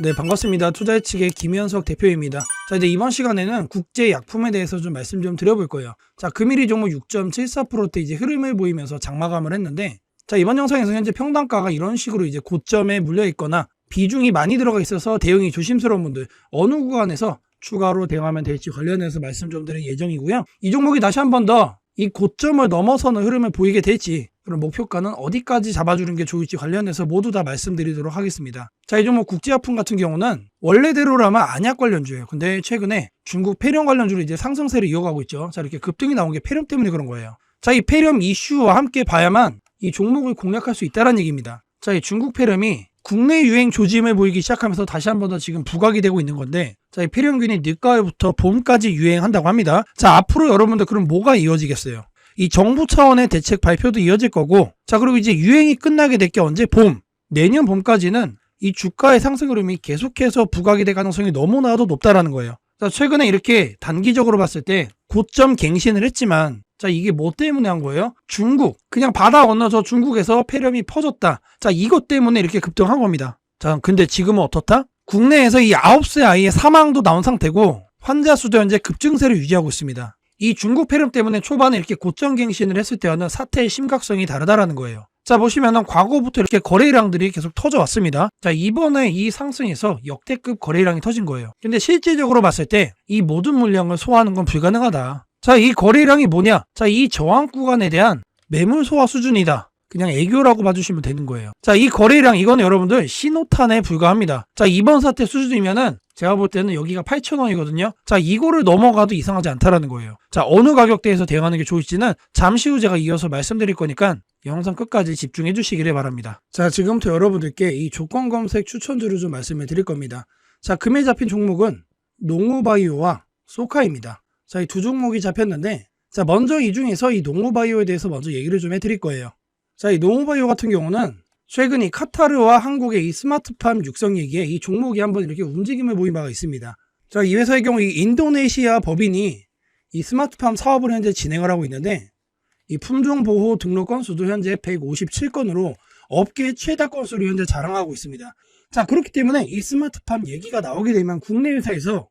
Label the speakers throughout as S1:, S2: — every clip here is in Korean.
S1: 네, 반갑습니다. 투자의 측의 김현석 대표입니다. 자, 이제 이번 시간에는 국제 약품에 대해서 좀 말씀 좀 드려볼 거예요. 자, 금일이 종목 6.74%대 이제 흐름을 보이면서 장마감을 했는데, 자, 이번 영상에서 현재 평단가가 이런 식으로 이제 고점에 물려 있거나 비중이 많이 들어가 있어서 대응이 조심스러운 분들, 어느 구간에서 추가로 대응하면 될지 관련해서 말씀 좀 드릴 예정이고요. 이 종목이 다시 한 번 더 이 고점을 넘어서는 흐름을 보이게 될지 그럼 목표가는 어디까지 잡아주는 게 좋을지 관련해서 모두 다 말씀드리도록 하겠습니다. 자, 이 종목 국제약품 같은 경우는 원래대로라면 안약 관련주예요. 근데 최근에 중국 폐렴 관련주로 이제 상승세를 이어가고 있죠. 자, 이렇게 급등이 나온 게 폐렴 때문에 그런 거예요. 자, 이 폐렴 이슈와 함께 봐야만 이 종목을 공략할 수 있다는 얘기입니다. 자, 이 중국 폐렴이 국내 유행 조짐을 보이기 시작하면서 다시 한 번 더 지금 부각이 되고 있는 건데 자, 이 폐렴균이 늦가을부터 봄까지 유행한다고 합니다. 자, 앞으로 여러분들 그럼 뭐가 이어지겠어요? 이 정부 차원의 대책 발표도 이어질 거고 자, 그리고 이제 유행이 끝나게 될 게 언제 봄, 내년 봄까지는 이 주가의 상승 흐름이 계속해서 부각이 될 가능성이 너무나도 높다라는 거예요. 자, 최근에 이렇게 단기적으로 봤을 때 고점 갱신을 했지만 자, 이게 뭐 때문에 한 거예요? 중국. 그냥 바다 건너 저 중국에서 폐렴이 퍼졌다. 자, 이것 때문에 이렇게 급등한 겁니다. 자, 근데 지금은 어떻다? 국내에서 이 9세 아이의 사망도 나온 상태고 환자 수도 현재 급증세를 유지하고 있습니다. 이 중국 폐렴 때문에 초반에 이렇게 고점 갱신을 했을 때와는 사태의 심각성이 다르다라는 거예요. 자, 보시면은 과거부터 이렇게 거래량들이 계속 터져왔습니다. 자, 이번에 이 상승에서 역대급 거래량이 터진 거예요. 근데 실질적으로 봤을 때 이 모든 물량을 소화하는 건 불가능하다. 자, 이 거래량이 뭐냐? 자, 이 저항 구간에 대한 매물 소화 수준이다. 그냥 애교라고 봐주시면 되는 거예요. 자, 이 거래량 이거는 여러분들 신호탄에 불과합니다. 자, 이번 사태 수준이면은 제가 볼 때는 여기가 8,000원이거든요. 자, 이거를 넘어가도 이상하지 않다라는 거예요. 자, 어느 가격대에서 대응하는 게 좋을지는 잠시 후 제가 이어서 말씀드릴 거니까 영상 끝까지 집중해 주시기를 바랍니다. 자, 지금부터 여러분들께 이 조건 검색 추천주를 좀 말씀해 드릴 겁니다. 자, 금일 잡힌 종목은 농우바이오와 소카입니다. 자, 이 두 종목이 잡혔는데, 자, 먼저 이 중에서 이 농우바이오에 대해서 먼저 얘기를 좀 해드릴 거예요. 자, 이 농우바이오 같은 경우는 최근 이 카타르와 한국의 이 스마트팜 육성 얘기에 이 종목이 한번 이렇게 움직임을 보인 바가 있습니다. 자, 이 회사의 경우 이 인도네시아 법인이 이 스마트팜 사업을 현재 진행을 하고 있는데, 이 품종 보호 등록 건수도 현재 157건으로 업계 최다 건수를 현재 자랑하고 있습니다. 자, 그렇기 때문에 이 스마트팜 얘기가 나오게 되면 국내 회사에서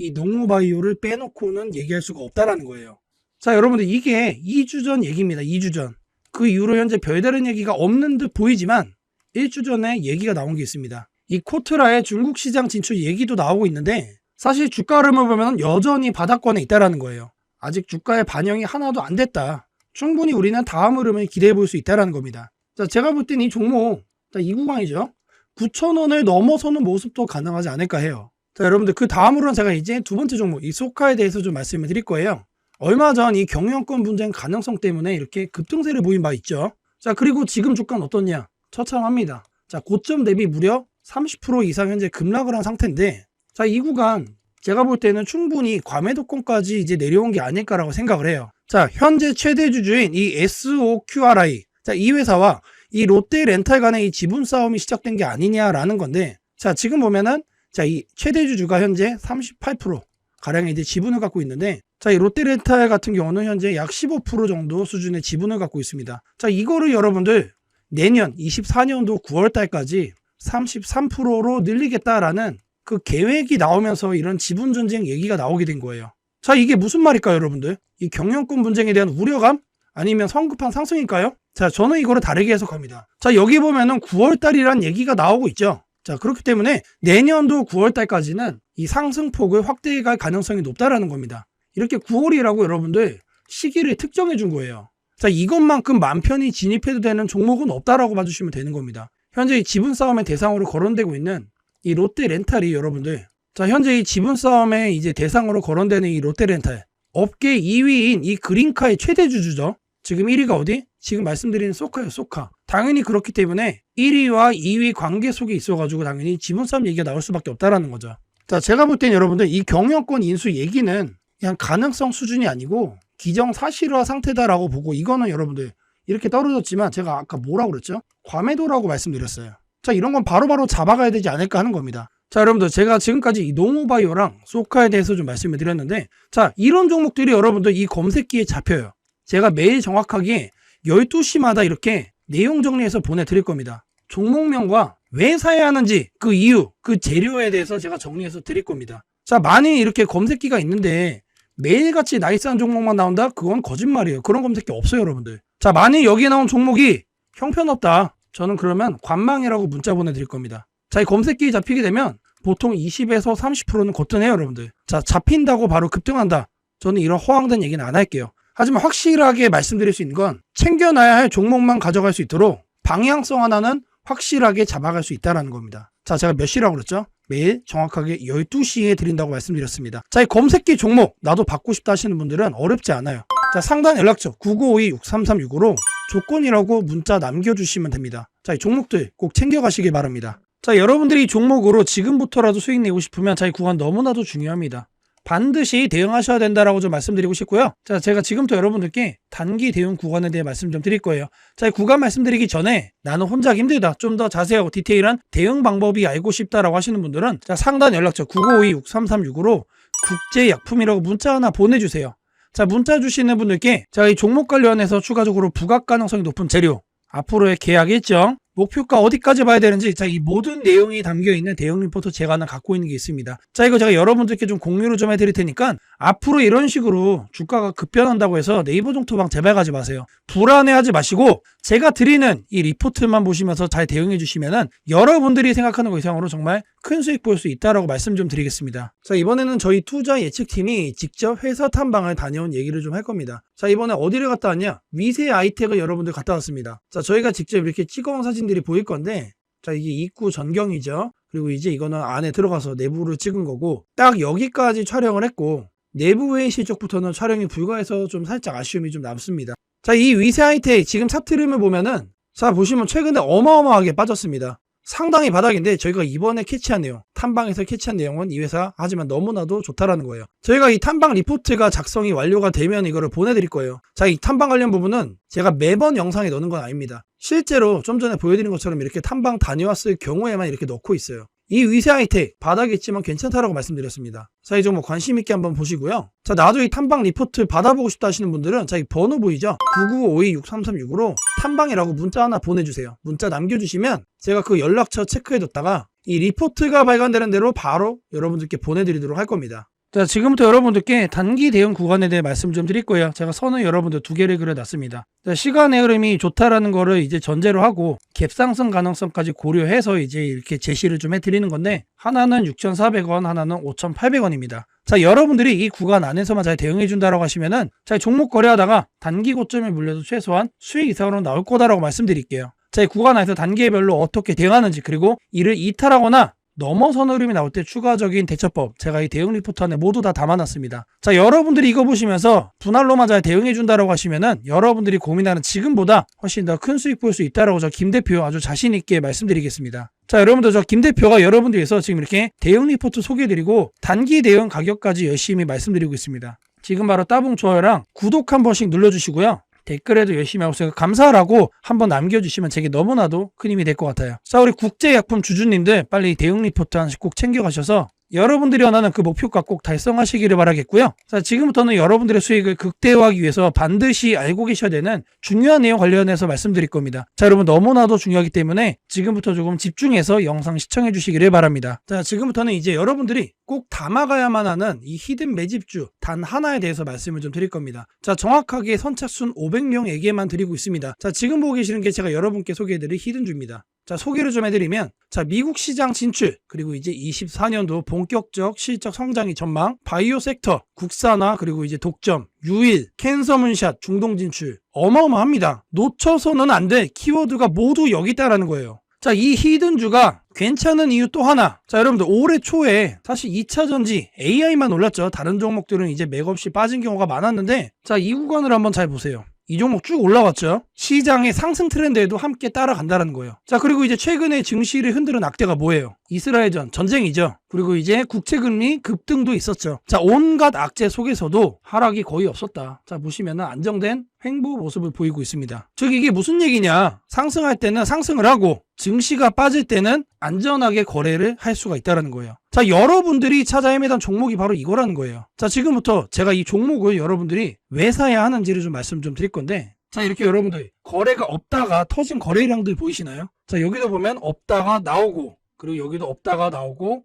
S1: 이 농우바이오를 빼놓고는 얘기할 수가 없다라는 거예요. 자, 여러분들 이게 2주 전 얘기입니다. 2주 전. 그 이후로 현재 별다른 얘기가 없는 듯 보이지만 1주 전에 얘기가 나온 게 있습니다. 이 코트라의 중국 시장 진출 얘기도 나오고 있는데 사실 주가 흐름을 보면 여전히 바닥권에 있다라는 거예요. 아직 주가의 반영이 하나도 안 됐다. 충분히 우리는 다음 흐름을 기대해 볼 수 있다라는 겁니다. 자, 제가 볼 땐 이 종목, 자, 이 구간이죠. 9,000원을 넘어서는 모습도 가능하지 않을까 해요. 자, 여러분들 그 다음으로는 제가 이제 두 번째 종목, 이 소카에 대해서 좀 말씀을 드릴 거예요. 얼마 전 이 경영권 분쟁 가능성 때문에 이렇게 급등세를 보인 바 있죠. 자, 그리고 지금 주가는 어떻냐? 처참합니다. 자, 고점 대비 무려 30% 이상 현재 급락을 한 상태인데, 자, 이 구간 제가 볼 때는 충분히 과매도권까지 이제 내려온 게 아닐까라고 생각을 해요. 자, 현재 최대 주주인 이 SOQRI. 자, 이 회사와 이 롯데 렌탈 간의 이 지분 싸움이 시작된 게 아니냐라는 건데, 자, 지금 보면은, 자, 이 최대 주주가 현재 38% 가량의 이제 지분을 갖고 있는데, 자, 이 롯데 렌탈 같은 경우는 현재 약 15% 정도 수준의 지분을 갖고 있습니다. 자, 이거를 여러분들 내년 24년도 9월 달까지 33%로 늘리겠다라는 그 계획이 나오면서 이런 지분 전쟁 얘기가 나오게 된 거예요. 자, 이게 무슨 말일까요, 여러분들? 이 경영권 분쟁에 대한 우려감? 아니면 성급한 상승일까요? 자, 저는 이거를 다르게 해석합니다. 자, 여기 보면은 9월 달이란 얘기가 나오고 있죠. 자, 그렇기 때문에 내년도 9월 달까지는 이 상승폭을 확대해 갈 가능성이 높다라는 겁니다. 이렇게 9월이라고 여러분들 시기를 특정해 준 거예요. 자, 이것만큼 맘 편히 진입해도 되는 종목은 없다라고 봐주시면 되는 겁니다. 현재 이 지분 싸움의 대상으로 거론되고 있는 이 롯데 렌탈이 여러분들 자, 현재 이 지분 싸움의 이제 대상으로 거론되는 이 롯데 렌탈 업계 2위인 이 그린카의 최대 주주죠. 지금 1위가 어디? 지금 말씀드리는 소카요, 소카. 당연히 그렇기 때문에 1위와 2위 관계 속에 있어가지고 당연히 지분 싸움 얘기가 나올 수밖에 없다라는 거죠. 자, 제가 볼 땐 여러분들 이 경영권 인수 얘기는 그냥 가능성 수준이 아니고 기정사실화 상태다라고 보고 이거는 여러분들 이렇게 떨어졌지만 제가 아까 뭐라고 그랬죠? 과매도라고 말씀드렸어요. 자, 이런 건 바로바로 잡아가야 되지 않을까 하는 겁니다. 자, 여러분들 제가 지금까지 이 농우바이오랑 소카에 대해서 좀 말씀을 드렸는데 자, 이런 종목들이 여러분들 이 검색기에 잡혀요. 제가 매일 정확하게 12시마다 이렇게 내용 정리해서 보내드릴 겁니다. 종목명과 왜 사야 하는지 그 이유, 그 재료에 대해서 제가 정리해서 드릴 겁니다. 자, 많이 이렇게 검색기가 있는데 매일같이 나이스한 종목만 나온다? 그건 거짓말이에요. 그런 검색기 없어요, 여러분들. 자, 만약 여기에 나온 종목이 형편없다. 저는 그러면 관망이라고 문자 보내드릴 겁니다. 자, 이 검색기 잡히게 되면 보통 20에서 30%는 거뜬해요, 여러분들. 자, 잡힌다고 바로 급등한다. 저는 이런 허황된 얘기는 안 할게요. 하지만 확실하게 말씀드릴 수 있는 건 챙겨놔야 할 종목만 가져갈 수 있도록 방향성 하나는 확실하게 잡아갈 수 있다는 겁니다. 자, 제가 몇 시라고 그랬죠? 매일 정확하게 12시에 드린다고 말씀드렸습니다. 자, 이 검색기 종목 나도 받고 싶다 하시는 분들은 어렵지 않아요. 자, 상단 연락처 9952-6336으로 조건이라고 문자 남겨주시면 됩니다. 자, 이 종목들 꼭 챙겨가시길 바랍니다. 자, 여러분들이 이 종목으로 지금부터라도 수익 내고 싶으면 자, 이 구간 너무나도 중요합니다. 반드시 대응하셔야 된다라고 좀 말씀드리고 싶고요. 자, 제가 지금부터 여러분들께 단기 대응 구간에 대해 말씀 좀 드릴 거예요. 자, 이 구간 말씀드리기 전에 나는 혼자 힘들다. 좀 더 자세하고 디테일한 대응 방법이 알고 싶다라고 하시는 분들은 자, 상단 연락처 9952-6336으로 국제약품이라고 문자 하나 보내주세요. 자, 문자 주시는 분들께 자, 이 종목 관련해서 추가적으로 부각 가능성이 높은 재료, 앞으로의 계약 일정, 목표가 어디까지 봐야 되는지 자 이 모든 내용이 담겨 있는 대응 리포트 제가 하나 갖고 있는 게 있습니다. 자 이거 제가 여러분들께 좀 공유를 좀 해드릴 테니까 앞으로 이런 식으로 주가가 급변한다고 해서 네이버 종토방 제발 가지 마세요. 불안해하지 마시고 제가 드리는 이 리포트만 보시면서 잘 대응해 주시면은 여러분들이 생각하는 것 이상으로 정말 큰 수익 볼 수 있다라고 말씀 좀 드리겠습니다. 자 이번에는 저희 투자 예측팀이 직접 회사 탐방을 다녀온 얘기를 좀 할 겁니다. 자 이번에 어디를 갔다 왔냐? 위세 아이텍을 여러분들 갔다 왔습니다. 자 저희가 직접 이렇게 찍어온 사진들이 보일 건데 자 이게 입구 전경이죠. 그리고 이제 이거는 안에 들어가서 내부를 찍은 거고 딱 여기까지 촬영을 했고 내부 회의실 쪽부터는 촬영이 불가해서 좀 살짝 아쉬움이 좀 남습니다. 자 이 위세 아이텍 지금 차트름을 보면은 자 보시면 최근에 어마어마하게 빠졌습니다. 상당히 바닥인데 저희가 이번에 캐치한 내용, 탐방에서 캐치한 내용은 이 회사 하지만 너무나도 좋다라는 거예요. 저희가 이 탐방 리포트가 작성이 완료가 되면 이거를 보내드릴 거예요. 자, 이 탐방 관련 부분은 제가 매번 영상에 넣는 건 아닙니다. 실제로 좀 전에 보여드린 것처럼 이렇게 탐방 다녀왔을 경우에만 이렇게 넣고 있어요. 이 위세 하이텍 바닥에 있지만 괜찮다라고 말씀드렸습니다. 자, 이 종목 관심 있게 한번 보시고요. 자, 나도 이 탐방 리포트 받아보고 싶다 하시는 분들은 자, 이 번호 보이죠? 99526336으로 탐방이라고 문자 하나 보내주세요. 문자 남겨주시면 제가 그 연락처 체크해뒀다가 이 리포트가 발간되는 대로 바로 여러분들께 보내드리도록 할 겁니다. 자, 지금부터 여러분들께 단기 대응 구간에 대해 말씀 좀 드릴 거예요. 제가 선을 여러분들 두 개를 그려놨습니다. 자, 시간의 흐름이 좋다라는 거를 이제 전제로 하고 갭상승 가능성까지 고려해서 이제 이렇게 제시를 좀 해드리는 건데 하나는 6,400원, 하나는 5,800원입니다. 자, 여러분들이 이 구간 안에서만 잘 대응해 준다라고 하시면은 자, 종목 거래하다가 단기 고점에 물려도 최소한 수익 이상으로 나올 거다라고 말씀드릴게요. 자, 이 구간 안에서 단계별로 어떻게 대응하는지 그리고 이를 이탈하거나 넘어선 흐름이 나올 때 추가적인 대처법 제가 이 대응 리포트 안에 모두 다 담아놨습니다. 자 여러분들이 이거 보시면서 분할로만 잘 대응해 준다라고 하시면은 여러분들이 고민하는 지금보다 훨씬 더 큰 수익 볼 수 있다라고 저 김 대표 아주 자신 있게 말씀드리겠습니다. 자 여러분들 저 김 대표가 여러분들 위해서 지금 이렇게 대응 리포트 소개해드리고 단기 대응 가격까지 열심히 말씀드리고 있습니다. 지금 바로 따봉 좋아요랑 구독 한 번씩 눌러주시고요. 댓글에도 열심히 하고 있어요. 감사하라고 한번 남겨주시면 제게 너무나도 큰 힘이 될 것 같아요. 자, 우리 국제약품 주주님들 빨리 대응 리포트 하나씩 꼭 챙겨가셔서 여러분들이 원하는 그 목표가 꼭 달성하시기를 바라겠고요. 자, 지금부터는 여러분들의 수익을 극대화하기 위해서 반드시 알고 계셔야 되는 중요한 내용 관련해서 말씀드릴 겁니다. 자, 여러분 너무나도 중요하기 때문에 지금부터 조금 집중해서 영상 시청해 주시기를 바랍니다. 자, 지금부터는 이제 여러분들이 꼭 담아가야만 하는 이 히든 매집주 단 하나에 대해서 말씀을 좀 드릴 겁니다. 자, 정확하게 선착순 500명에게만 드리고 있습니다. 자, 지금 보고 계시는 게 제가 여러분께 소개해드릴 히든주입니다. 자, 소개를 좀 해드리면, 자, 미국 시장 진출, 그리고 이제 24년도 본격적 실적 성장이 전망, 바이오 섹터, 국산화, 그리고 이제 독점, 유일, 캔서 문샷, 중동 진출. 어마어마합니다. 놓쳐서는 안될 키워드가 모두 여기 있다라는 거예요. 자, 이 히든주가 괜찮은 이유 또 하나. 자, 여러분들 올해 초에 사실 2차 전지 AI만 올랐죠. 다른 종목들은 이제 맥없이 빠진 경우가 많았는데 자, 이 구간을 한번 잘 보세요. 이 종목 쭉 올라왔죠. 시장의 상승 트렌드에도 함께 따라간다는 거예요. 자, 그리고 이제 최근에 증시를 흔드는 악재가 뭐예요? 이스라엘전 전쟁이죠. 그리고 이제 국채금리 급등도 있었죠. 자, 온갖 악재 속에서도 하락이 거의 없었다. 자, 보시면은 안정된 횡보 모습을 보이고 있습니다. 즉 이게 무슨 얘기냐? 상승할 때는 상승을 하고 증시가 빠질 때는 안전하게 거래를 할 수가 있다는 거예요. 자, 여러분들이 찾아 헤매던 종목이 바로 이거라는 거예요. 자, 지금부터 제가 이 종목을 여러분들이 왜 사야 하는지를 좀 말씀 좀 드릴 건데 자, 이렇게 여러분들 거래가 없다가 터진 거래량들 보이시나요? 자, 여기도 보면 없다가 나오고, 그리고 여기도 없다가 나오고,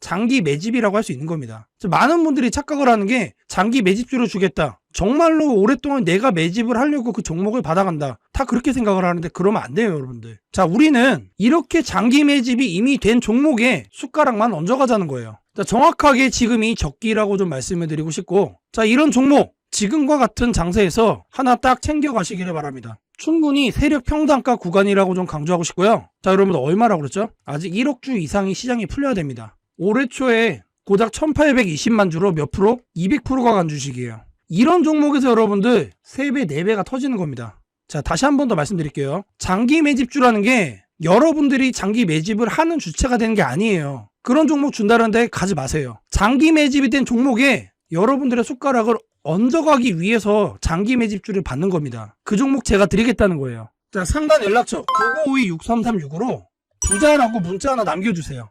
S1: 장기 매집이라고 할 수 있는 겁니다. 자, 많은 분들이 착각을 하는 게 장기 매집주를 주겠다. 정말로 오랫동안 내가 매집을 하려고 그 종목을 받아간다. 다 그렇게 생각을 하는데 그러면 안 돼요, 여러분들. 자, 우리는 이렇게 장기 매집이 이미 된 종목에 숟가락만 얹어가자는 거예요. 자, 정확하게 지금이 적기라고 좀 말씀을 드리고 싶고, 자, 이런 종목, 지금과 같은 장세에서 하나 딱 챙겨가시기를 바랍니다. 충분히 세력 평단가 구간이라고 좀 강조하고 싶고요. 자, 여러분들 얼마라고 그랬죠? 아직 1억 주 이상이 시장이 풀려야 됩니다. 올해 초에 고작 1820만 주로 몇 프로? 200%가 간 주식이에요. 이런 종목에서 여러분들 3배, 4배가 터지는 겁니다. 자, 다시 한 번 더 말씀드릴게요. 장기 매집주라는 게 여러분들이 장기 매집을 하는 주체가 되는 게 아니에요. 그런 종목 준다는데 가지 마세요. 장기 매집이 된 종목에 여러분들의 숟가락을 얹어가기 위해서 장기 매집주를 받는 겁니다. 그 종목 제가 드리겠다는 거예요. 자, 상단 연락처 9952-6336으로 부자라고 문자 하나 남겨주세요.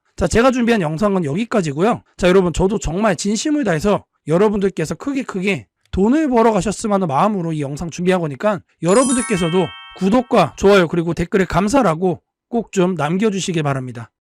S1: 자, 제가 준비한 영상은 여기까지고요. 자, 여러분 저도 정말 진심을 다해서 여러분들께서 크게 크게 돈을 벌어 가셨으면 하는 마음으로 이 영상 준비한 거니까 여러분들께서도 구독과 좋아요 그리고 댓글에 감사라고 꼭 좀 남겨주시길 바랍니다.